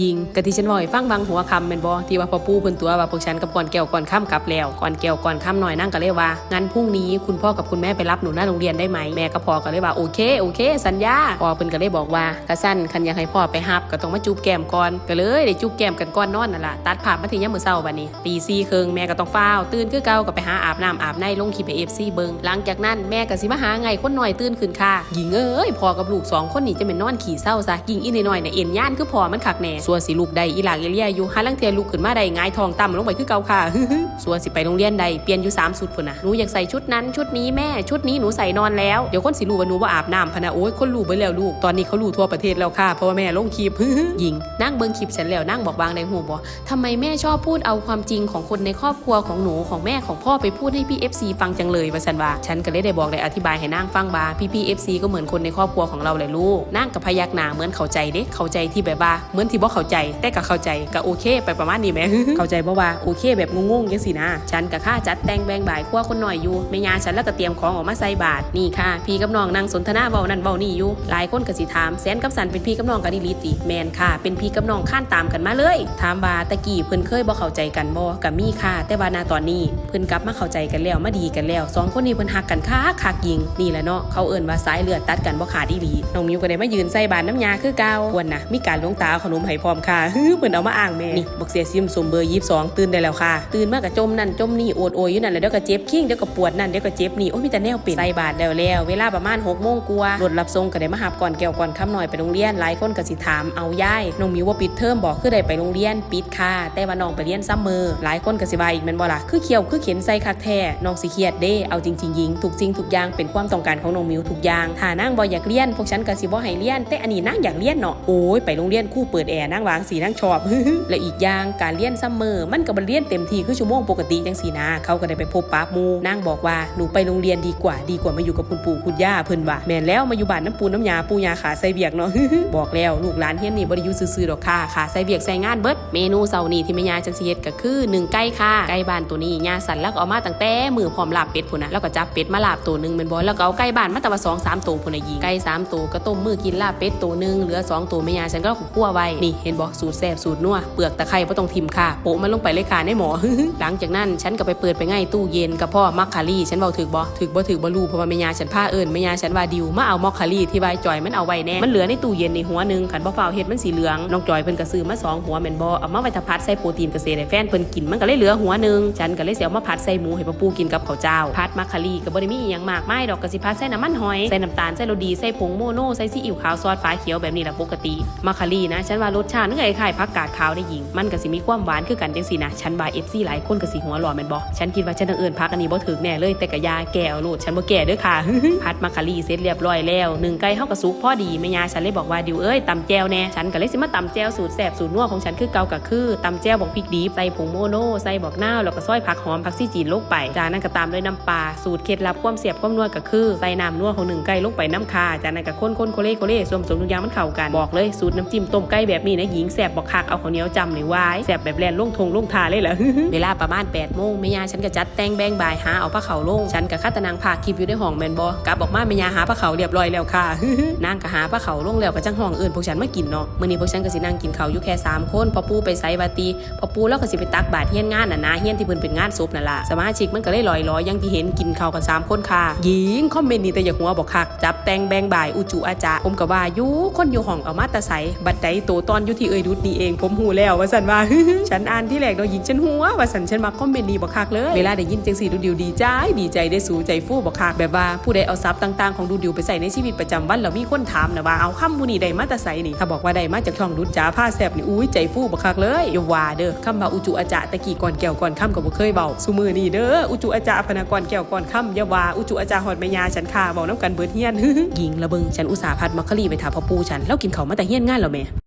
ยิงกะที่ฉันบอกให้ฟังบางหัวคำเป็นบอที่ว่าพอปู่เพิ่นตัวว่าพวกฉันกับก่อนแก้วก่อนค่ำกลับแล้วก่อนแก้วก่อนค่ำหน่อยนั่งก็เลยว่างั้นพรุ่งนี้คุณพ่อกับคุณแม่ไปรับหนูหน้าโรงเรียนได้ไหมแม่ก็พอก็เลยว่าโอเคโอเค สัญญาพ่อเพิ่นก็เลยบอกว่ากะสั้นคันอยากให้พ่อไปฮับก็ต้องมาจูบแก้มก่อนก็เลยได้จูบแก้มกันก่อนนอนนั่นล่ะตัดภาพมาถึงยามมื้อเช้าบัดนี้ตีสี่ครึ่งแม่ก็ต้องฟ้าวตื่นคือเก่าก็ไปหาอาบน้ำอาบในลงคลิปให้ FC เบิงหลังจากนั้นแม่ก็สิมาหาไงคนหน่อยตื่นขึ้นค่ะหญิงเอ้ยพ่อกับลูกสองคนนี่จะเป็นนอนขี่เศร้าซะยิงอีน้อยๆเนี่ยเอ็นย่านคือพ่อมันคักแน่ส่วนสิลูกใดอีหลากอีเลียอยู่หาลังเทียลูกขึ้นมาได้หงายทองต่ำลงไปคือเก่าค่ะส่วนสิไปโรงเรียนใดเปลี่ยนอยู่สามสุดพุ่นนะหนูอยากใส่ชุดนั้นชุดนี้แม่ชุดนี้หนูใส่นอนแล้วเดี๋ยวคนสิรู้ว่าหนูว่าอาบน้ำพนะโอ้ยคนรู้ไปแล้วลูกตอนนี้เขารู้ทั่วประเทศแล้วค่ะเพราะว่าแม่ลงคลิปหญิงนั่งเบิ่งคลิปฉันแล้วนั่งบอกบางในหูบอกทำไมแม่ชอบพูดเอาความจริงของคนในครอบครัวของหนูของแม่ของพ่อไปพูดให้พี่ FC ฟังจังเลยว่าสันว่าฉันก็เลยได้บอกได้อธิบายให้นั่งฟังบาพี่พี่ๆ FC ก็เหมือนคนในครอบครัวของเราเลยลูกนั่งกับพยักหน้าเหมือนเข้าใจเด้เข้าใจที่แบบว่าเหมือนที่บ่เข้าใจแต่ก็เข้าใจก็โอเค ไปประมาณนี้แหมเข้าใจบ่ว่าโอเคแบบงงๆจังสินะ ฉันกับข้าจัดแต่งแบ่งบ่ายครัวคนหน่อยอยู่แม่ยาฉันแล้วก็เตรียมของออกมาใส่บาตรนี่ค่ะ พี่กับน้องนั่งสนทนาเว้านั่นเว้านี่อยู่หลายคนก็สิถามแสนกับสันเป็นพี่กับน้องกันอีหลีติแมนค่ะ เป็นพี่กับน้องข้านตามกันมาเลย ถามว่าตะกี้เพิ่นเคยบ่เข้าใจกันบ่กับมีค่ะ แต่ว่าณตอนนี้เพิ่นกลับมาเข้าใจกันแล้วมาดีกันแล้วสองคนนี้เพิ่นฮักกันคักคักยิงนี่แหละเนาะเขาเอิ้นว่าสายเลือดตัดกันบ่ขาดอีหลีน้องมิวก็ได้มายืนใส่บาตรน้ำยาคือเก่าควรนะมีการหลวงตาเอาขนมให้พร้อมค่ะเพิ่นเอามาอ้างแม่นี่บักเสียซิมสมเบอร์22ตื่นได้แล้วค่ะ ตื่นมาก็จมนั่นจมนี่โอดโอยอยู่นั่นแหละเดี๋ยวก็เจ็บขิ้งเดี๋ยวก็ปวดนั่นเดี๋ยวก็เจ็บนี่โอ้ยมีแต่แนวเป็นใส่บาตรแล้วแล้ว เวลาประมาณ6โมงกว่า รถรับส่งก็ได้มาหับก่อนแก้วก่อนค่ำหน่อยไปโรงเรียนหลายคนก็สิถามเอาย่ายน้องมิวว่าปิดเทอมบอกคือได้ไปโรงเรียนปิดค่ะ แต่ว่าน้องไปเรียนซัมเมอร์หลายคนก็สิว่าอีกแม่นบ่ล่ะคือเขียวคือเข็นใส่คักแท้น้องสิเครียดเด้เอาจริงๆยิงทุกจริงทุกอย่างเป็นความต้องการของน้องมิวทุกอย่างถ้านางบ่อยากเรียนพวกฉันก็สิบ่ให้เรียนแต่อันนี้นางอยากเรียนเนาะโอ้ยไปโรงเรียนครู่เปิดแอร์นางวางสีนางชอบ และอีกอย่างการเรียนซัมเมอร์มันก็บ่เรียนเต็มทีคือชั่วโมงปกติจังซี่นะเขาก็ได้ไปพบปะหมู่นางบอกว่าหนูไปโรงเรียนดีกว่าดีกว่ามาอยู่กับคุณปู่คุณย่าเพิ่นว่าแม่นแล้วมาอยู่บ้านน้ำปูน้ำยาปูยาขาใส่เบียกเนาะบอกแล้วลูกหลานเฮียนนี่บ่ได้อยู่ซื่อๆดอกค่ะขาใส่เบียกใส่งานเบิดเมนูเสาร์นี้ที่แม่ยาจันสิเฮ็ดก็คือหนึ่งไก่ค่ะไก่บ้านตัวนี้ยาสั่นแล้วก็เอามาตั้งแต่มือพร้อมลาบเป็ดพุ่นนะแล้วก็จับเป็ดมาลาบตัวหนึงแม่นบ่แล้วก็เอาไก่บ้านมาแต่ว่า2 3ตัวพุ่นน่ะยิงไก่สามตัวก็ต้มมือกินลาบเป็ดตัวหนึงเหลือสองตัวแม่ยาฉันก็คั่วไว้นี่เห็นบ่สูตรแซ่บสูตรนัวเปลือกตะไคร้บ่ต้องทิมค่ะโปะมันลงไปเลยค่ะในหมอหลังจากนั้นฉันก็ไปเปิดไปง่ายตู้เย็นกับพ่อมักคารี่ฉันเว้าถึกบ่ถึกบ่ถึกบ่รู้เพราะว่าแม่ยาฉันพาเอิ้นแม่ยาฉันว่าดิวมาเอามอคคารี่ที่ใบจอยมันเอาไว้แน่มันเหลือในตู้เย็นในหัวหนึงขันบ่ฟ้าวเฮ็ดมันสีเหลืองน้องจอยเพิ่นก็ซื้อมาสองหัวแม่นบ่เอามาไว้ทาพัดใส่โปรตีนเกษตรให้แฟนเพิ่นกินมันก็เลยเหลือหัวหนึงฉันก็เลยสิเอามาผัดใส่หมูให้ป้าปูกินกับข้าวเจ้าผัดมักคารี่ก็บ่ได้มีอีหยังมากมายดอกก็สิผัดใส่น้ำมันหอยใส่น้ำตาลใส่โรดีใส่ผงโมโนใส่ซีอิ๊วขาวซอสฟ้าเขียวแบบนี้แหละปกติมักคารี่นะฉันว่ารสสชาติมันก็คล้ายๆผักกาดขาวได้หญิง มันก็สิมีความหวานคือกันจังซี่นะฉันว่า FC หลายคนก็สิหัวหลอแม่นบ่ฉันคิดว่าฉันต้องเอิ้นผักอันนี้บ่ถึกแน่เลยแต่ก็อยาแก้วโลดฉันบ่แก้เด้อค่ะผัดมักคารีเสร็จเรียบร้อยแล้วหนึ่งไก่เฮาก็สุกพอดีแม่ยาฉันเลยบอกว่าดิวเอ้ยตำแจวแน่ฉันก็เลยสิมาตำแจวสูตรแซ่บสูตรนัวของฉันคือเก่าก็คือตำแจวบอกพริกดิบใส่ผงโมโนใส่บอกน้าแล้วก็ซอยผักหอมผักซี่จีนลงไปจากนั้นก็ตามด้วยน้ำปลาสูตรเคล็ดลับความเสียบความนัวก็คือใส่น้ำนัวของหนึ่งไก่ลงไปน้ำคาจากนั้นก็ข้นๆโคเล่โคเล่ส่วนผสมทุกอย่างมันเข้ากันบอกเลยสูตรน้ำจิ้มต้มไก่แบบนี้นะหญิงแซ่บบอกคักเอาข้าวเหนียวจำหรือวายแซ่บแบบแลนลงทงลงทาเลยเหรอเวลาประมาณ8ปดโมงแม่ยาฉันก็จัดแต่งแบงบายหาเอาผ้าเขาลงฉันกับข้าตนางพาคลิปอยู่ในห้องแมนบอกลับออกมาแม่ยาหาผ้าเขาเรียบร้อยแล้วค่ะนางก็หาผ้าเขาลงแล้วก็จังห้องอื่นพวกฉันมากินเนาะมื้อนี้พวกฉันก็สินั่งกินเขาอยู่แค่สามคนพอปูไปไสบาตีพอปูแล้วก็สิไปตักบาตรเฮียนงานน่ะนะเฮียนที่เพิ่นเป็นงานศพนั่นล่ะสมาชิกมันก็เลยลอยๆอย่างที่เห็นกินเขากันสามคนค่ะหญิงคอมเมนต์นี่แต่อย่าหัวบอกคักจับแต่งแบงบายอุจุอาจาผมก็ว่าอยู่คนอยู่ห้องเอามาตะใสบัดใดโตตอนอยู่ที่เอ่ยดุดนี่เอง ผมหูแล้วว่าสันว่าฉันอ่านที่แรกเราหญิงฉันหัวว่าสันฉันมาคอมเมนต์นี้บอกคักเลย เวลาได้ยินจังสีดูดิวดีใจดีใจได้สูใจฟู่บอกคักแบบว่าผู้ใดเอาทรัพย์ต่างๆของดูดิวไปใส่ในชีวิตประจำวันแล้วมีคนถามนะว่าเอาคำมูนี่ใดมาแตะใส่นี่ถ้าบอกว่าใดมาจากช่องดุดจ้าผ้าแซบนี่อุ้ยใจฟู่บอกคักเลยอย่าว่าเด้อคำว่าอุจุอาจาตะกี้ก่อนแก้วก่อนคำก็บ่เคยเบาสุมือนี่เด้ออุจุอาจาพนากรแก้วก่อนคำอย่าว่าอุจุอาจาหอดแม่ยาฉันค่ะเบาน้ำกันเบิดเฮียนยิงระเบิงฉันอุตส่าห์พัดมัคคลีไปถาพ่อปูฉันแล้วกินเขามาแต่เฮียนงานแล้วแม่